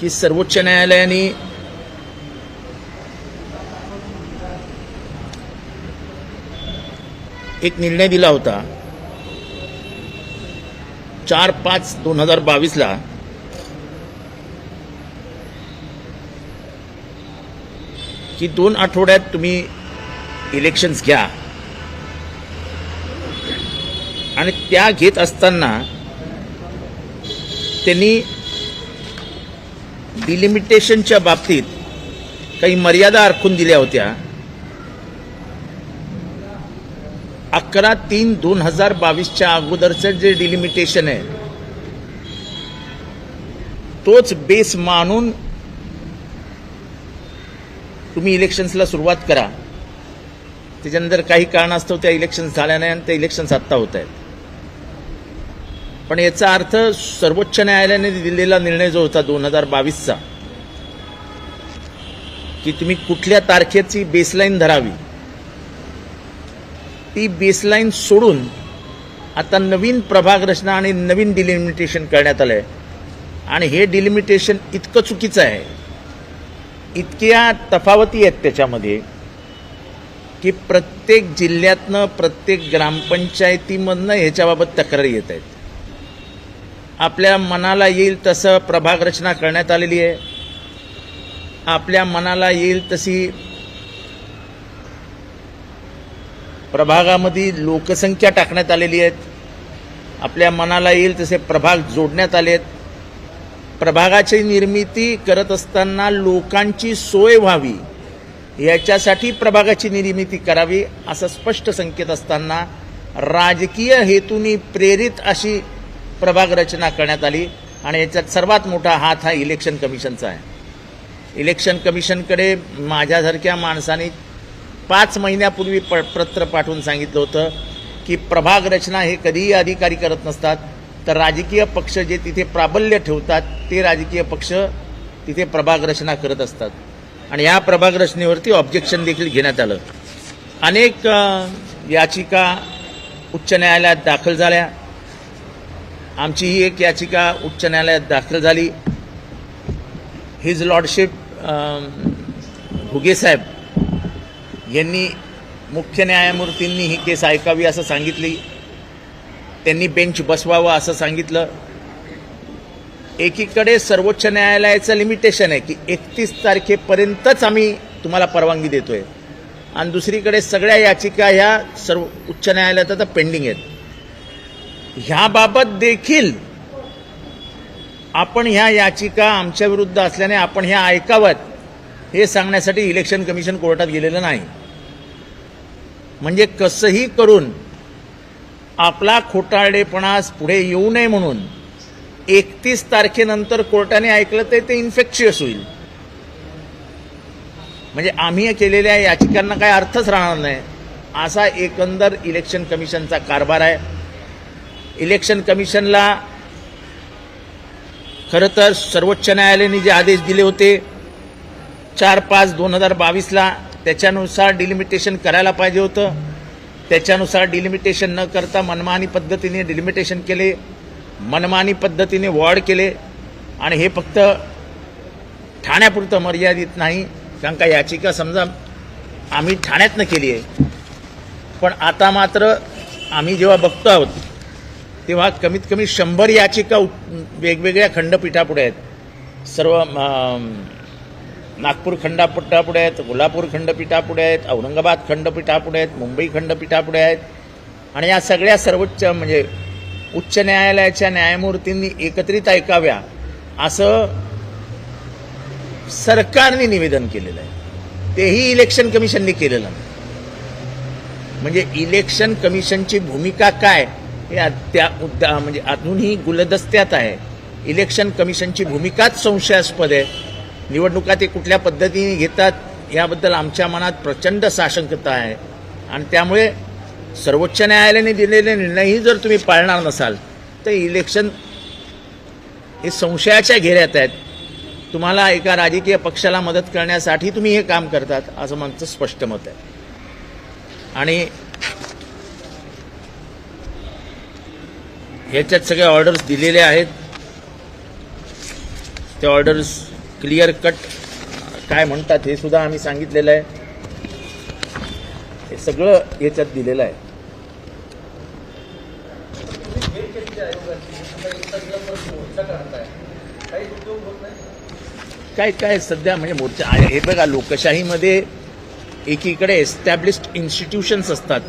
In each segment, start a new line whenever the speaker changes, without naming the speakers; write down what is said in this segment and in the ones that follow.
की सर्वोच्च न्यायालयाने एक निर्णय दिला होता. चार पाच दोन हजार बावीसला की दोन आठवड्यात तुम्ही इलेक्शन्स घ्या. आणि त्या घेत असताना त्यांनी डिलिमिटेशनच्या बाबतीत काही मर्यादा आखून दिल्या होत्या. अकरा तीन दोन हजार बावीसच्या अगोदरचं जे डिलिमिटेशन आहे तोच बेस मानून तुम्ही इलेक्शन्सला सुरुवात करा. त्याच्यानंतर काही कारणास्तव त्या इलेक्शन्स झाल्या नाही आणि त्या इलेक्शन्स आत्ता होत आहेत. पण याचा अर्थ सर्वोच्च न्यायालयाने दिलेला निर्णय जो होता दोन हजार बावीसचा की तुम्ही कुठल्या तारखेची बेसलाईन धरावी ती बेसलाईन सोडून आता नवीन प्रभाग रचना आणि नवीन डिलिमिटेशन करण्यात आलंय. आणि हे डिलिमिटेशन इतकं चुकीचं आहे. इतक्या तफावती आहेत त्याच्यामध्ये की प्रत्येक जिल्ह्यातनं प्रत्येक ग्रामपंचायतीमधनं ह्याच्याबाबत तक्रारी येत आहेत. आपल्या मनाला येईल तसं प्रभाग रचना करण्यात आलेली आहे. आपल्या मनाला येईल तशी प्रभागामध्ये लोकसंख्या टाकण्यात आलेली आहेत. आपल्या मनाला येईल तसे प्रभाग जोडण्यात आले आहेत. प्रभागाची निर्मिती करत असताना लोकांची सोय व्हावी याच्यासाठी प्रभागाची निर्मिती करावी असं स्पष्ट संकेत असताना राजकीय हेतूनी प्रेरित अशी प्रभाग रचना करण्यात आली आणि याच्यात सर्वात मोठा हात हा इलेक्शन कमिशनचा आहे. इलेक्शन कमिशनकडे माझ्यासारख्या माणसाने पाच महिन्यापूर्वी प पत्र पाठवून सांगितलं होतं की प्रभाग रचना हे कधीही अधिकारी करत नसतात तर राजकीय पक्ष जे तिथे प्राबल्य ठेवतात ते राजकीय पक्ष तिथे प्रभाग रचना करत असतात. आणि या प्रभाग रचनेवरती ऑब्जेक्शन देखील घेण्यात आलं. अनेक याचिका उच्च न्यायालयात दाखल झाल्या. आमची ही एक याचिका उच्च न्यायालयात दाखल झाली. हिज लॉर्डशिप भुगेसाहेब यांनी मुख्य न्यायमूर्तींनी ही केस ऐकावी असं सांगितली. त्यांनी बेंच बसवावं असं सांगितलं. एकीकडे सर्वोच्च न्यायालयाचं लिमिटेशन आहे की एकतीस तारखेपर्यंतच आम्ही तुम्हाला परवानगी देतोय. आणि दुसरीकडे सगळ्या याचिका ह्या सर्व उच्च न्यायालयात आता पेंडिंग आहेत. ह्याबाबत देखील आपण ह्या याचिका आमच्या विरुद्ध असल्याने आपण ह्या ऐकाव्यात हे सांगण्यासाठी इलेक्शन कमिशन कोर्टात गेलेलं नाही. म्हणजे कसंही करून आपला खोटारडेपणास पुढे येऊ नये म्हणून एकतीस तारखेनंतर कोर्टाने ऐकलं तर ते इन्फेक्शियस होईल. म्हणजे आम्ही केलेल्या याचिकांना काही अर्थच राहणार नाही. असा एकंदर इलेक्शन कमिशनचा कारभार आहे. इलेक्शन कमिशनला खरं तर सर्वोच्च न्यायालयाने जे आदेश दिले होते चार पाच दोन हजार बावीसला त्याच्यानुसार डिलिमिटेशन करायला पाहिजे होतं. त्याच्यानुसार डिलिमिटेशन न करता मनमानी पद्धतीने डिलिमिटेशन केले मनमानी पद्धतीने वॉर्ड केले आणि हे फक्त ठाण्यापुरतं मर्यादित नाही. कारण का याचिका समजा आम्ही ठाण्यातनं केली आहे. पण आता मात्र आम्ही जेव्हा बघतो आहोत तेव्हा कमीत कमी शंभर याचिका उत- वेगवेगळ्या खंडपीठापुढे आहेत. सर्व नागपूर खंडपीठापुढे आहेत कोल्हापूर खंडपीठापुढे आहेत औरंगाबाद खंडपीठापुढे आहेत मुंबई खंडपीठापुढे आहेत. आणि या सगळ्या सर्वोच्च म्हणजे उच्च न्यायालयाच्या न्यायमूर्तींनी एकत्रित ऐकाव्या असं सरकारने निवेदन केलेलं आहे. तेही इलेक्शन कमिशनने केलेलं म्हणजे इलेक्शन कमिशनची भूमिका काय? हे त्या मुद्दा म्हणजे अजूनही गुलदस्त्यात आहे. इलेक्शन कमिशनची भूमिकाच संशयास्पद आहे. निवडणुका ते कुठल्या पद्धतीने घेतात याबद्दल आमच्या मनात प्रचंड साशंकता आहे. आणि त्यामुळे सर्वोच्च न्यायालयाने दिलेले निर्णयही जर तुम्ही पाळणार नसाल तर इलेक्शन हे संशयाच्या घेऱ्यात आहेत. तुम्हाला एका राजकीय पक्षाला मदत करण्यासाठी तुम्ही हे काम करतात असं माझं स्पष्ट मत आहे. आणि ह्याच्यात सगळे ऑर्डर्स दिलेले आहेत. ते ऑर्डर्स क्लिअर कट काय म्हणतात हे सुद्धा आम्ही सांगितलेलं आहे. हे सगळं ह्याच्यात दिलेलं आहे. काय काय सध्या म्हणजे मोर्चा हे बघा लोकशाहीमध्ये एकीकडे एस्टॅब्लिश्ड इन्स्टिट्यूशन्स असतात.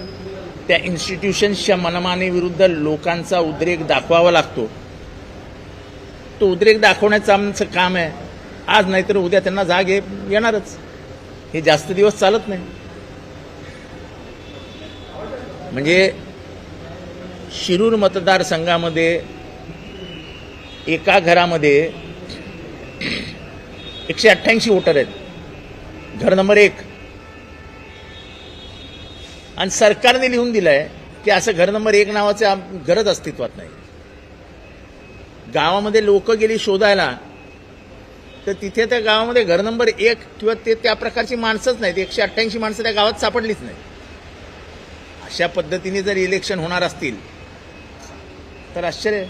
त्या इन्स्टिट्यूशन्सच्या मनमानीविरुद्ध लोकांचा उद्रेक दाखवावा लागतो. तो उद्रेक दाखवण्याचं आमचं काम आहे. आज नाहीतर उद्या त्यांना जाग येणारच. हे जास्त दिवस चालत नाही. म्हणजे शिरूर मतदारसंघामध्ये एका घरामध्ये एकशे अठ्ठ्याऐंशी वोटर आहेत. घर नंबर एक. आणि सरकारने लिहून दिलंय की असं घर नंबर एक नावाचं गरज घरच अस्तित्वात नाही. गावामध्ये लोक गेली शोधायला तर तिथे त्या गावामध्ये घर नंबर एक किंवा ते त्या प्रकारची माणसंच नाहीत. एकशे अठ्ठ्याऐंशी माणसं त्या गावात सापडलीच नाही अशा पद्धतीने जर इलेक्शन होणार असतील तर आश्चर्य.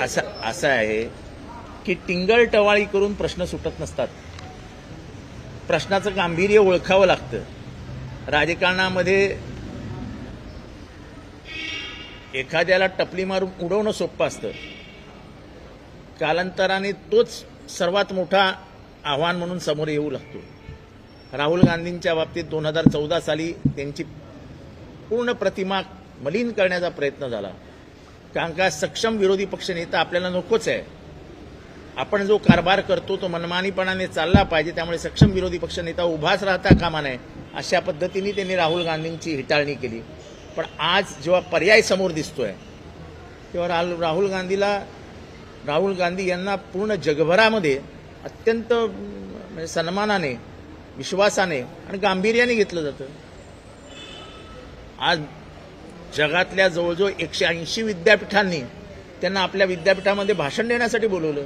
असं असं आहे. की टिंगल टवाळी करून प्रश्न सुटत नसतात. प्रश्नाचं गांभीर्य ओळखावं लागतं. राजकारणामध्ये एखाद्याला टपली मारून उडवणं सोपं असतं. कालांतराने तोच सर्वात मोठा आव्हान म्हणून समोर येऊ लागतो. राहुल गांधींच्या बाबतीत दोन हजार चौदा साली त्यांची पूर्ण प्रतिमा मलिन करण्याचा प्रयत्न झाला. कारण का सक्षम विरोधी पक्षनेता आपल्याला नकोच आहे. आपण जो कारभार करतो तो मनमानीपणाने चालला पाहिजे त्यामुळे सक्षम विरोधी पक्षनेता उभाच राहता कामा नये अशा पद्धतीने त्यांनी राहुल गांधींची हिटाळणी केली. पण आज जेव्हा पर्याय समोर दिसतोय तेव्हा राहुल राहुल गांधीला राहुल गांधी यांना पूर्ण जगभरामध्ये अत्यंत म्हणजे सन्मानाने विश्वासाने आणि गांभीर्याने घेतलं जातं. आज जगातल्या जवळजवळ एकशे ऐंशी विद्यापीठांनी त्यांना आपल्या विद्यापीठामध्ये भाषण देण्यासाठी बोलवलं.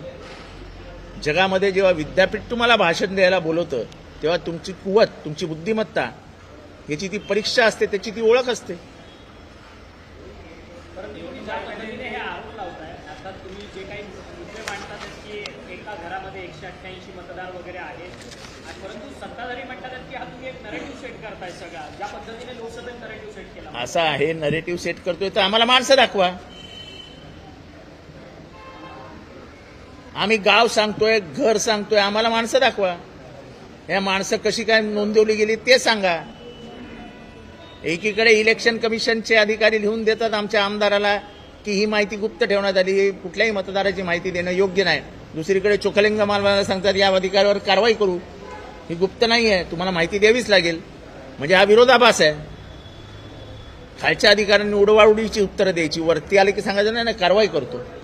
जगामध्ये जेव्हा विद्यापीठ तुम्हाला भाषण द्यायला बोलवतं तेव्हा तुमची कुवत तुमची बुद्धिमत्ता याची ती परीक्षा असते त्याची ती ओळख असते.
हे
असा आहे नरेटिव्ह सेट करतोय तर आम्हाला माणसं दाखवा. आम्ही गाव सांगतोय घर सांगतोय आम्हाला माणसं दाखवा. या माणसं कशी काय नोंदवली गेली ते सांगा. एकीकडे इलेक्शन कमिशनचे अधिकारी लिहून देतात आमच्या आमदाराला की ही माहिती गुप्त ठेवण्यात आली कुठल्याही मतदाराची माहिती देणं योग्य नाही. दुसरीकडे चोखलिंग मालवाला सांगतात या अधिकाऱ्यावर कारवाई करू. ही गुप्त नाही आहे तुम्हाला माहिती द्यावीच लागेल. म्हणजे हा विरोधाभास आहे. खालच्या अधिकाऱ्यांनी उडवाउडीची उत्तरं द्यायची वरती आले की सांगायचं नाही नाही कारवाई करतो.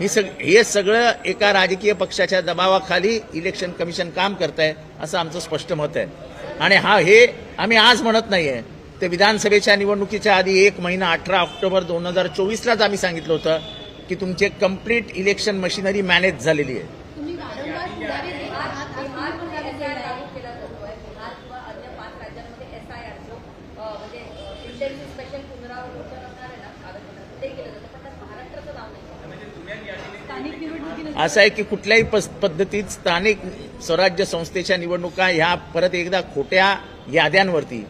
हे सग हे सगळं एका राजकीय पक्षाच्या दबावाखाली इलेक्शन कमिशन काम करत आहे असं आमचं स्पष्ट मत आहे. आणि हा हे आम्ही आज म्हणत नाही आहे ते विधानसभेच्या निवडणुकीच्या आधी एक महिना अठरा ऑक्टोबर दोन हजार चोवीसलाच आम्ही सांगितलं होतं की तुमचे कंप्लीट इलेक्शन मशिनरी मॅनेज झालेली आहे
तुम्ही वारंवार पुरावे देत आहात आज
बिहार
तुम्ही
मध्ये
पुरावे
एस आय
देत
आर
आहात.
लागू केला जातोय बिहार किंवा अन्य पाच राज्यांमध्ये एस आय आर जो अ, म्हणजे इंटेन्सिव्ह स्पेशल पुनरावलोकन असणार आहे ना कागदपत्राचं ते केलं जातं पण त्यात महाराष्ट्राचं नाव नाही
स्थानिक निवडणुकीनंतर
असं आहे की कुठल्याही पद्धतीत स्थानिक स्वराज्य संस्थेच्या निवडणुका ह्या परत एकदा खोट्या याद्यांवरती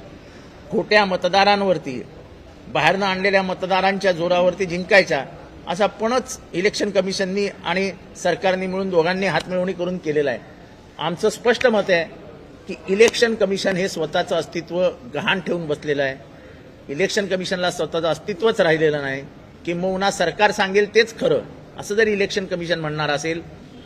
खोट्या मतदारांवरती बाहेरनं आणलेल्या मतदारांच्या जोरावरती जिंकायच्या असा पणच इलेक्शन कमिशननी आणि सरकारने मिळून दोघांनी हातमिळवणी करून केलेला आहे. आमचं स्पष्ट मत आहे की इलेक्शन कमिशन हे स्वतःचं अस्तित्व गहाण ठेवून बसलेलं आहे. इलेक्शन कमिशनला स्वतःचं अस्तित्वच राहिलेलं नाही. किंबहुना सरकार सांगेल तेच खरं. असं जर इलेक्शन कमिशन म्हणणार असेल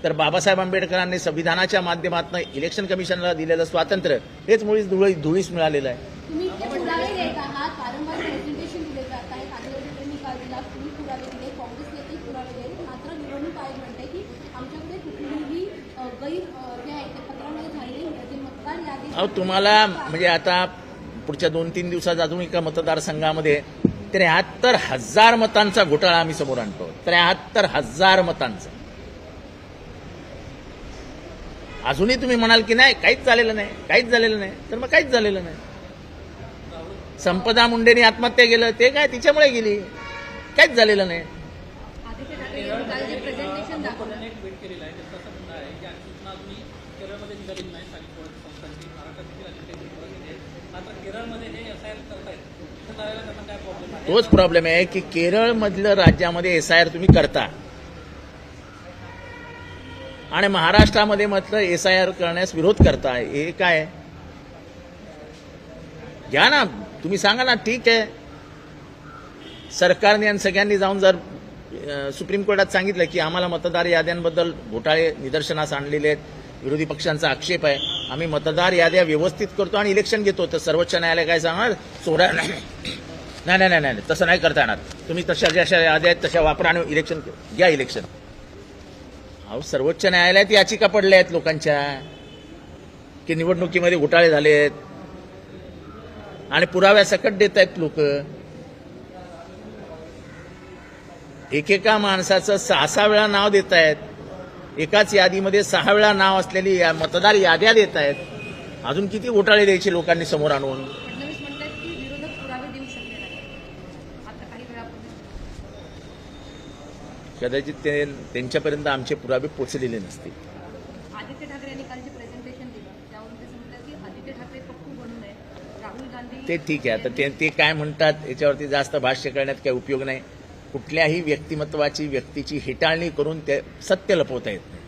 तर बाबासाहेब आंबेडकरांनी संविधानाच्या माध्यमातून इलेक्शन कमिशनला दिलेलं स्वातंत्र्य हेच मुळीच धुळी धुळीस मिळालेलं आहे.
तुम्ही इतके पुरावे देत आहात वारंवार प्रेझेंटेशन दिले जात आहे कागदपत्र निकाल दिला तुम्ही पुरावे दिले काँग्रेस नेते पुरावे दिले मात्र निवडणूक आयोग म्हणते की आमच्याकडे कुठलीही अ, गैर अ, जे आहे ते पत्रामध्ये झालेली जे मतदार यादी
अहो तुम्हाला म्हणजे आता पुढच्या दोन तीन दिवसात अजून एका मतदारसंघामध्ये त्र्याहत्तर हजार मतांचा घोटाळा आम्ही समोर आणतो. त्र्याहत्तर हजार मतांचा. अजूनही तुम्ही म्हणाल की नाही काहीच झालेलं नाही काहीच झालेलं नाही. तर मग काहीच झालेलं नाही. संपदा मुंडेनी आत्महत्या केलं ते काय तिच्यामुळे गेली? काहीच झालेलं नाही.
आदित्य ठाकरे यांनी काल जे प्रेझेंटेशन दाखवलं.
एक ट्विट केलेलं आहे त्याचं असं म्हणणं आहे की आणखी सूचना अजूनही केरळमध्ये निघालेली नाही
तोच प्रॉब्लेम आहे की केरळमधलं राज्यामध्ये एस आय आर तुम्ही करता. आणि महाराष्ट्रामध्ये मात्र एस आय आर करण्यास विरोध करताय हे काय? घ्या ना तुम्ही सांगा ना ठीक आहे. सरकारने आणि सगळ्यांनी जाऊन जर सुप्रीम कोर्टात सांगितलं की आम्हाला मतदार याद्यांबद्दल घोटाळे निदर्शनास आणलेले आहेत विरोधी पक्षांचा आक्षेप आहे. आम्ही मतदार याद्या व्यवस्थित करतो आणि इलेक्शन घेतो. तर सर्वोच्च न्यायालय काय सांगणार? चोरा नाही नाही. नाही नाही नाही तसं नाही करता येणार. तुम्ही तशा जशा याद्या आहेत तशा वापरा आणि इलेक्शन घ्या. इलेक्शन अहो सर्वोच्च न्यायालयात याचिका पडल्या आहेत लोकांच्या. की निवडणुकीमध्ये घोटाळे झाले आहेत आणि पुराव्यासकट देत आहेत लोक. एकेका माणसाचं सहा सहा वेळा नाव देत आहेत. एकाच यादीमध्ये सहा वेळा नाव असलेली या मतदार याद्या देत आहेत. अजून किती घोटाळे द्यायचे लोकांनी समोर आणून? कदाचित ते त्यांच्यापर्यंत आमचे पुरावे पोचलेले नसतील.
ते
ठीक आहे. आता ते ते काय म्हणतात याच्यावरती जास्त भाष्य करण्यात काही उपयोग नाही. कुठल्याही व्यक्तिमत्वाची व्यक्तीची हिटाळणी करून ते सत्य लपवता येत नाही.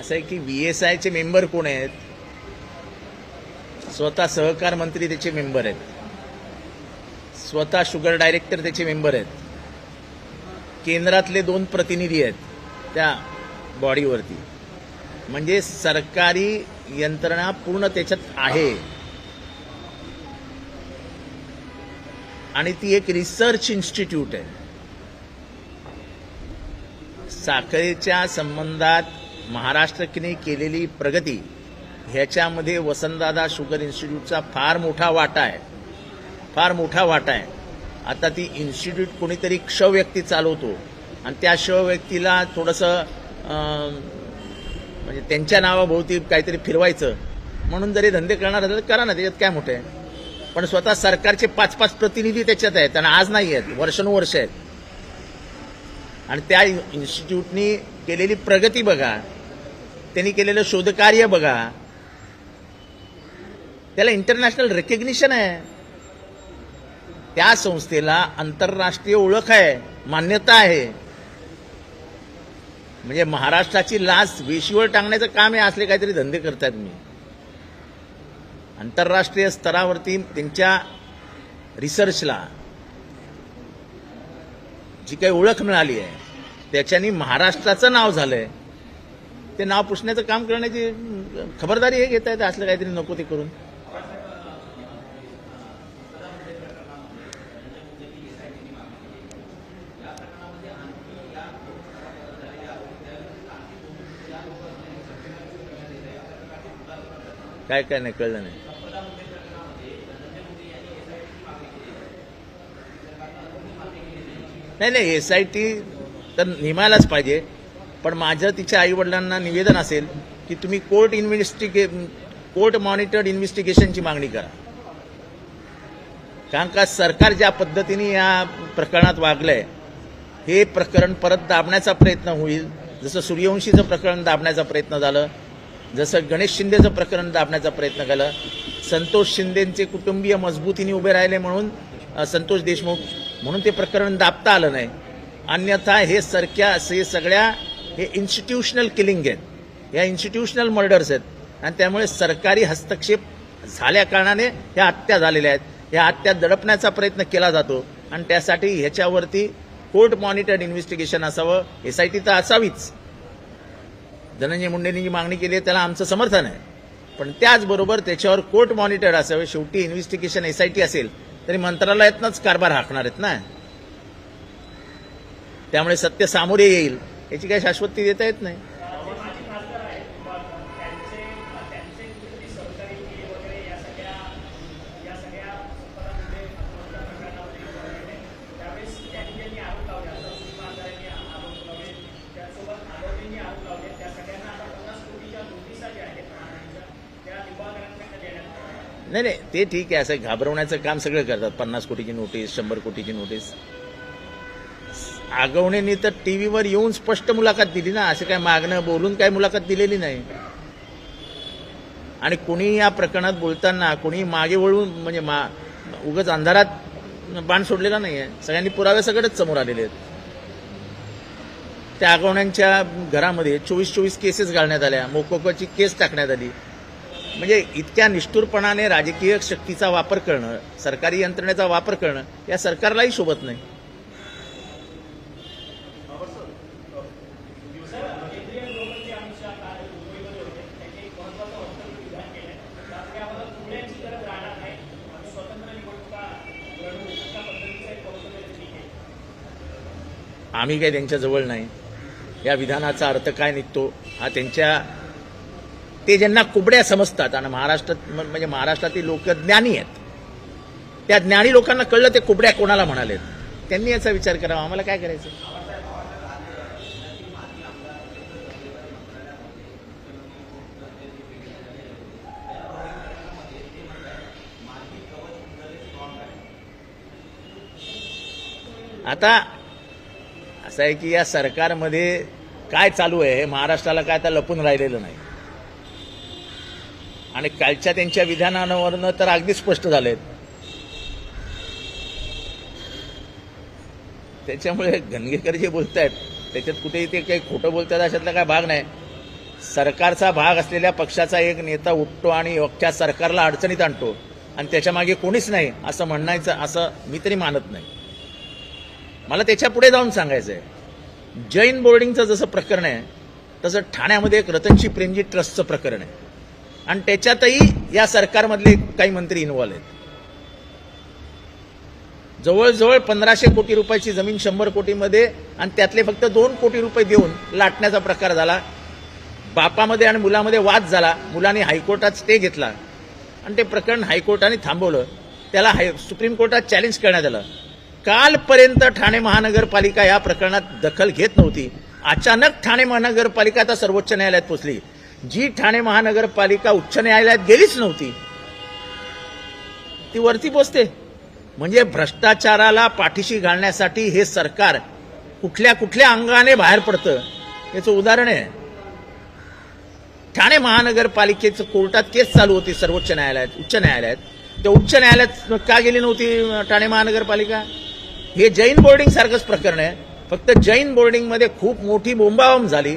असं आहे की व्ही एस आयचे मेंबर कोण आहेत? स्वतः सहकार मंत्री त्याचे मेंबर आहेत. स्वतः शुगर डायरेक्टर त्याचे मेंबर आहेत. केंद्रातले दोन प्रतिनिधी आहेत त्या बॉडीवरती. म्हणजे सरकारी यंत्रणा पूर्ण त्याच्यात आहे. आणि ती एक रिसर्च इन्स्टिट्यूट आहे. साखरेच्या संबंधात महाराष्ट्रने केलेली प्रगती ह्याच्यामध्ये वसंतदादा शुगर इन्स्टिट्यूटचा फार मोठा वाटा आहे. फार मोठा वाटा आहे. आता ती इन्स्टिट्यूट कोणीतरी क्ष व्यक्ती चालवतो. आणि त्या क्ष व्यक्तीला थोडंसं म्हणजे त्यांच्या नावाभोवती काहीतरी फिरवायचं. म्हणून जरी धंदे करणार असेल तर करा ना त्याच्यात काय मोठं आहे? पण स्वतः सरकारचे पाच पाच प्रतिनिधी त्याच्यात आहेत आणि आज नाही आहेत वर्षानुवर्ष आहेत. आणि त्या इन्स्टिट्यूटनी केलेली प्रगती बघा त्यांनी केलेलं शोधकार्य बघा. त्याला इंटरनॅशनल रेकग्निशन आहे. त्या संस्थेला आंतरराष्ट्रीय ओळख आहे मान्यता आहे. म्हणजे महाराष्ट्राची लाच वेशीवर टांगण्याचं काम हे असले काहीतरी धंदे करतायत मी. आंतरराष्ट्रीय स्तरावरती त्यांच्या रिसर्चला जी काही ओळख मिळाली आहे त्याच्यानी महाराष्ट्राचं नाव झालंय. ते नाव पुसण्याचं काम करण्याची खबरदारी हे घेत आहेत असलं काहीतरी नको ते करून. काय काय नाही कळलं नाही. नाही नाही एस आय टी तर निमायलाच पाहिजे. पण माझं तिच्या आईवडिलांना निवेदन असेल की तुम्ही कोर्ट इन्व्हेस्टिगे कोर्ट मॉनिटर्ड इन्व्हेस्टिगेशनची मागणी करा. कारण का सरकार ज्या पद्धतीने या प्रकरणात वागलंय हे प्रकरण परत दाबण्याचा प्रयत्न होईल. जसं सूर्यवंशीचं प्रकरण दाबण्याचा प्रयत्न झालं जसं गणेश शिंदेचं प्रकरण दाबण्याचा प्रयत्न केला संतोष शिंदेंचे कुटुंबीय मजबूतीने उभे राहिले म्हणून संतोष देशमुख म्हणून ते प्रकरण दाबता आलं नाही. अन्यथा हे सरक्या हे सगळ्या हे इन्स्टिट्यूशनल किलिंग आहेत. या इन्स्टिट्यूशनल मर्डर्स आहेत. आणि त्यामुळे सरकारी हस्तक्षेप झाल्या कारणाने ह्या हत्या झालेल्या आहेत. ह्या हत्या दडपण्याचा प्रयत्न केला जातो आणि त्यासाठी ह्याच्यावरती कोर्ट मॉनिटर्ड इन्व्हेस्टिगेशन असावं एस आय टी तर असावीच. धनंजय मुंडेंनी जी मागणी केली आहे त्याला आमचं समर्थन आहे. पण त्याचबरोबर त्याच्यावर कोर्ट मॉनिटर असावे शेवटी इन्व्हेस्टिगेशन एस आय टी असेल तरी मंत्रालयातनंच कारभार हाकणार आहेत ना. त्यामुळे सत्य सामोरे येईल याची काही शाश्वती देता येत नाही. नाही नाही ते ठीक आहे असं घाबरवण्याचं काम सगळं करतात. पन्नास कोटीची नोटीस शंभर कोटीची नोटीस आगवणेनी तर टीव्हीवर येऊन स्पष्ट मुलाखत दिली ना असं काय मागणं बोलून काय मुलाखत दिलेली नाही. आणि कोणी या प्रकरणात बोलताना कोणी मागे वळून म्हणजे मा उगच अंधारात बाण सोडलेला नाही आहे सगळ्यांनी पुरावे सगळेच समोर आलेले आहेत. त्या आगवण्यांच्या घरामध्ये चोवीस चोवीस केसेस घालण्यात आल्या. मोकोकोची केस टाकण्यात आली. म्हणजे इतक्या निष्ठुरपणाने राजकीय शक्तीचा वापर करणं सरकारी यंत्रणेचा वापर करणं या सरकारलाही शोभत नाही. आम्ही काही त्यांच्या जवळ नाही. या विधानाचा अर्थ काय निघतो हा त्यांच्या ते ज्यांना कुबड्या समजतात आणि महाराष्ट्रात म्हणजे महाराष्ट्रातील लोक ज्ञानी आहेत. त्या ज्ञानी लोकांना कळलं ते कुबड्या कोणाला म्हणाले त्यांनी याचा विचार करावा. आम्हाला काय करायचं? आता असं आहे की या सरकारमध्ये काय चालू आहे हे महाराष्ट्राला काय आता लपून राहिलेलं नाही. आणि कालच्या त्यांच्या विधानांवरनं तर अगदी स्पष्ट झालेत. त्याच्यामुळे गणगेकर जे बोलत आहेत त्याच्यात कुठेही ते काही खोटं बोलतात अशातला काय भाग नाही. सरकारचा भाग असलेल्या पक्षाचा एक नेता उठतो आणि अख्ख्या सरकारला अडचणीत आणतो. आणि त्याच्यामागे कोणीच नाही असं म्हणायचं असं मी तरी मानत नाही. मला त्याच्या पुढे जाऊन सांगायचं आहे जैन बोर्डिंगचं जसं प्रकरण आहे तसं ठाण्यामध्ये एक रतनशी प्रेमजी ट्रस्टचं प्रकरण आहे. आणि त्याच्यातही या सरकारमधले काही मंत्री इन्व्हॉल्व आहेत. जवळजवळ पंधराशे कोटी रुपयाची जमीन शंभर कोटीमध्ये आणि त्यातले फक्त दोन कोटी रुपये देऊन लाटण्याचा प्रकार झाला. बापामध्ये आणि मुलामध्ये वाद झाला. मुलाने हायकोर्टात स्टे घेतला. आणि ते प्रकरण हायकोर्टाने थांबवलं. त्याला हाय सुप्रीम कोर्टात चॅलेंज करण्यात आलं. कालपर्यंत ठाणे महानगरपालिका या प्रकरणात दखल घेत नव्हती. अचानक ठाणे महानगरपालिका आता सर्वोच्च न्यायालयात पोचली. जी ठाणे महानगरपालिका उच्च न्यायालयात गेलीच नव्हती ती वरती पोचते. म्हणजे भ्रष्टाचाराला पाठीशी घालण्यासाठी हे सरकार कुठल्या कुठल्या अंगाने बाहेर पडतं याचं उदाहरण आहे. ठाणे महानगरपालिकेचं कोर्टात केस चालू होती सर्वोच्च न्यायालयात उच्च न्यायालयात. त्या उच्च न्यायालयात का गेली नव्हती ठाणे महानगरपालिका? हे जैन बोर्डिंग सारखंच प्रकरण आहे. फक्त जैन बोर्डिंगमध्ये खूप मोठी बोंबाबम झाली.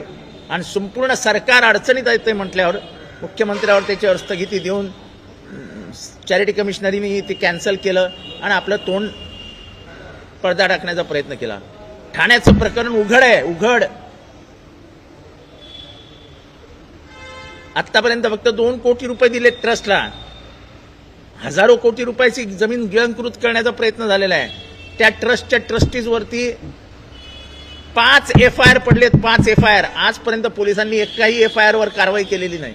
आणि संपूर्ण सरकार अडचणीत येते म्हटल्यावर मुख्यमंत्र्यावर त्याच्यावर स्थगिती देऊन चॅरिटी कमिशनरीने ते कॅन्सल केलं आणि आपलं तोंड पडदा टाकण्याचा प्रयत्न केला. ठाण्याचं प्रकरण उघड आहे उघड. आतापर्यंत फक्त दोन कोटी रुपये दिले ट्रस्टला. हजारो कोटी रुपयाची जमीन गिळंकृत करण्याचा प्रयत्न झालेला आहे. त्या ट्रस्टच्या ट्रस्टीजवरती पाच एफ आय आर पडलेत पाच एफ आय आर आजपर्यंत पोलिसांनी एकाही एफ आय आर वर कारवाई केलेली नाही.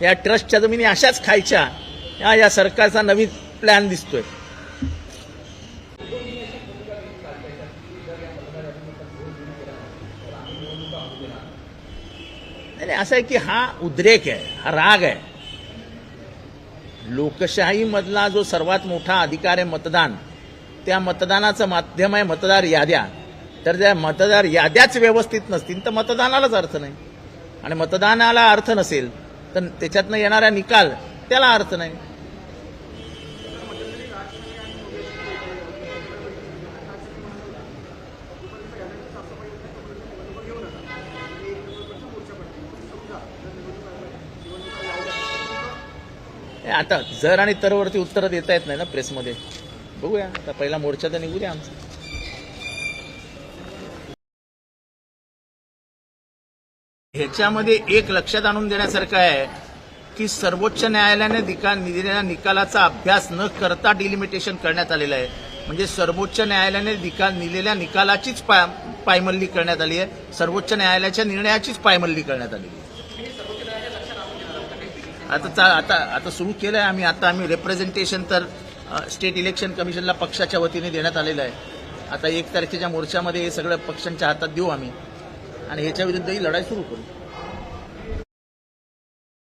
या ट्रस्टच्या जमिनी अशाच खायच्या या या सरकारचा नवीन प्लॅन दिसतोय. नाही असं आहे की हा उद्रेक आहे हा राग आहे. लोकशाहीमधला जो सर्वात मोठा अधिकार आहे मतदान त्या मतदानाचं माध्यम आहे मतदार याद्या. तर त्या मतदार याद्याच व्यवस्थित नसतील तर मतदानालाच अर्थ नाही. आणि मतदानाला अर्थ नसेल तर त्याच्यातनं येणारा निकाल त्याला अर्थ नाही. आता जर आणि तरवरती उत्तरं देता येत नाही ना प्रेसमध्ये. बघूया आता पहिला मोर्चा तर निघू द्या आमचा. ह्याच्यामध्ये एक लक्षात आणून देण्यासारखं आहे की सर्वोच्च न्यायालयाने निकाल दिलेल्या निकालाचा अभ्यास न करता डिलिमिटेशन करण्यात आलेलं आहे. म्हणजे सर्वोच्च न्यायालयाने निकाल दिलेल्या निकालाचीच पाय पायमल्ली करण्यात आली आहे. सर्वोच्च न्यायालयाच्या निर्णयाचीच पायमल्ली करण्यात आलेली आहे. आता चा- आता आता सुरू केलं आहे आम्ही. आता आम्ही रिप्रेझेंटेशन तर स्टेट इलेक्शन कमिशनला पक्षाच्या वतीने देण्यात आलेलं आहे. आता एक तारखेच्या मोर्चामध्ये हे सगळं पक्षांच्या हातात देऊ आम्ही. आणि ह्याच्या विरुद्धही लढाई सुरू करू